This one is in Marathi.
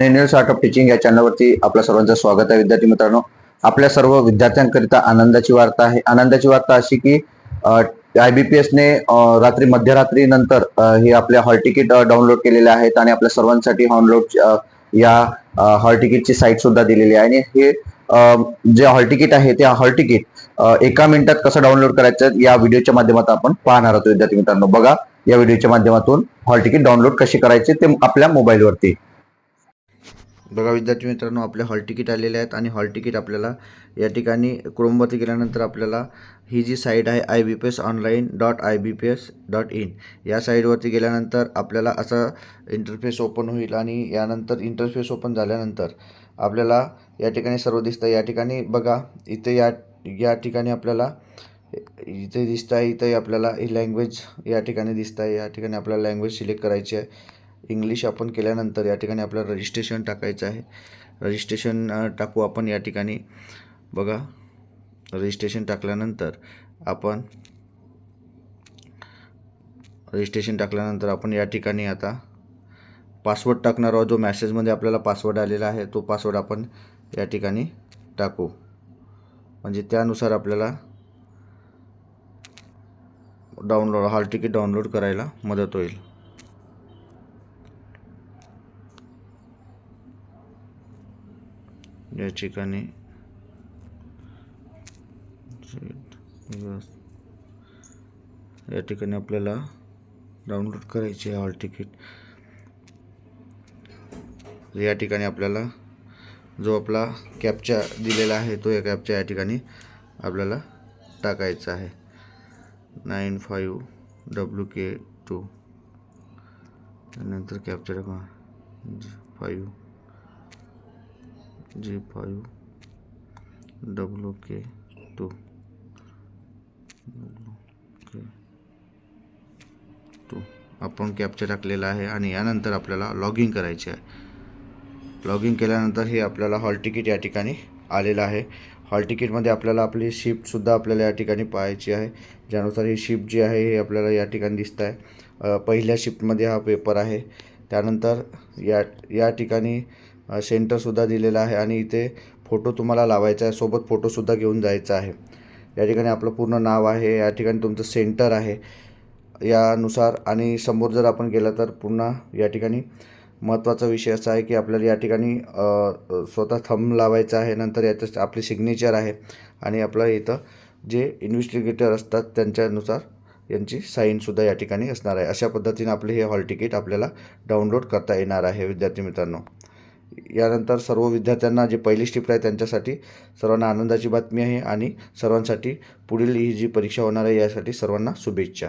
स्टार्ट ऑफ टीचिंग या चॅनलवरती आपल्या सर्वांचं स्वागत आहे. विद्यार्थी मित्रांनो आपल्या सर्व विद्यार्थ्यांकरिता आनंदाची वार्ता आहे. आनंदाची वार्ता अशी की आय बी पी एसने रात्री मध्यरात्री नंतर हे आपल्या हॉल तिकीट डाउनलोड केलेले आहेत आणि आपल्या सर्वांसाठी हॉनलोड या हॉल तिकीटची साईट सुद्धा दिलेली आहे. आणि हे जे हॉल तिकीट आहे त्या हॉल तिकीट एका मिनिटात कसं डाउनलोड करायचं या व्हिडिओच्या माध्यमातून आपण पाहणार आहोत. विद्यार्थी मित्रांनो बघा या व्हिडिओच्या माध्यमातून हॉल तिकीट डाउनलोड कशी करायचे ते आपल्या मोबाईलवरती. बघा विद्यार्थी मित्रांनो आपल्या हॉल तिकीट आलेले आहेत आणि हॉल तिकीट आपल्याला या ठिकाणी क्रोमवरती गेल्यानंतर आपल्याला ही जी साईट आहे I B P S online dot I B P S dot in या साईटवरती गेल्यानंतर आपल्याला असा इंटरफेस ओपन होईल आणि यानंतर इंटरफेस ओपन झाल्यानंतर आपल्याला या ठिकाणी सर्व दिसतं या ठिकाणी बघा इथे या या ठिकाणी आपल्याला इथे दिसत आहे इथे आपल्याला ही लँग्वेज या ठिकाणी दिसत आहे या ठिकाणी आपल्याला लँग्वेज सिलेक्ट करायची आहे. इंग्लिश आपण केल्यानंतर या ठिकाणी आपल्याला रजिस्ट्रेशन टाकायचं आहे. रजिस्ट्रेशन टाकू आपण या ठिकाणी. बघा रजिस्ट्रेशन टाकल्यानंतर आपण रजिस्ट्रेशन टाकल्यानंतर आपण या ठिकाणी आता पासवर्ड टाकणार आहोत. जो मॅसेजमध्ये आपल्याला पासवर्ड आलेला आहे तो पासवर्ड आपण या ठिकाणी टाकू. म्हणजे त्यानुसार आपल्याला डाउनलोड हॉल तिकीट डाउनलोड करायला मदत होईल. या ठिकाणी. या ठिकाणी आपल्याला डाउनलोड करायचे आहे हॉल तिकीट या ठिकाणी आपल्याला जो आपला कॅपचा दिलेला आहे तो या कॅपचा या ठिकाणी आपल्याला टाकायचा आहे. Nine five W K two त्यानंतर captcha five G five W K two K two. आपण कॅपचा टाकलेला आहे आणि यानंतर आपल्याला लॉग इन करायचे आहे. लॉग इन केल्यानंतर हे आपल्याला हॉल तिकीट या ठिकाणी आलेलं आहे. हॉल तिकीटमध्ये आपल्याला आपली शिफ्टसुद्धा आपल्याला या ठिकाणी पाहायची आहे. ज्यानुसार ही शिफ्ट जी आहे हे आपल्याला या ठिकाणी दिसत आहे पहिल्या शिफ्टमध्ये हा पेपर आहे. त्यानंतर या या ठिकाणी सेंटरसुद्धा दिलेलं आहे आणि इथे फोटो तुम्हाला लावायचा आहे. सोबत फोटोसुद्धा घेऊन जायचा आहे. या ठिकाणी आपलं पूर्ण नाव आहे. या ठिकाणी तुमचं सेंटर आहे. यानुसार आणि समोर जर आपण गेलं तर पुन्हा या ठिकाणी महत्त्वाचा विषय असा आहे की आपल्याला या ठिकाणी स्वतः थंब लावायचा आहे. नंतर याचं आपली सिग्नेचर आहे आणि आपलं इथं जे इन्व्हेस्टिगेटर असतात त्यांच्यानुसार यांची साईनसुद्धा या ठिकाणी असणार आहे. अशा पद्धतीने आपले हे हॉल तिकीट आपल्याला डाउनलोड करता येणार आहे. विद्यार्थी मित्रांनो यानंतर सर्व विद्यार्थ्यांना जे पहिली स्टिप्ट आहे त्यांच्यासाठी सर्वांना आनंदाची बातमी आहे आणि सर्वांसाठी पुढील ही जी परीक्षा होणार आहे यासाठी सर्वांना शुभेच्छा.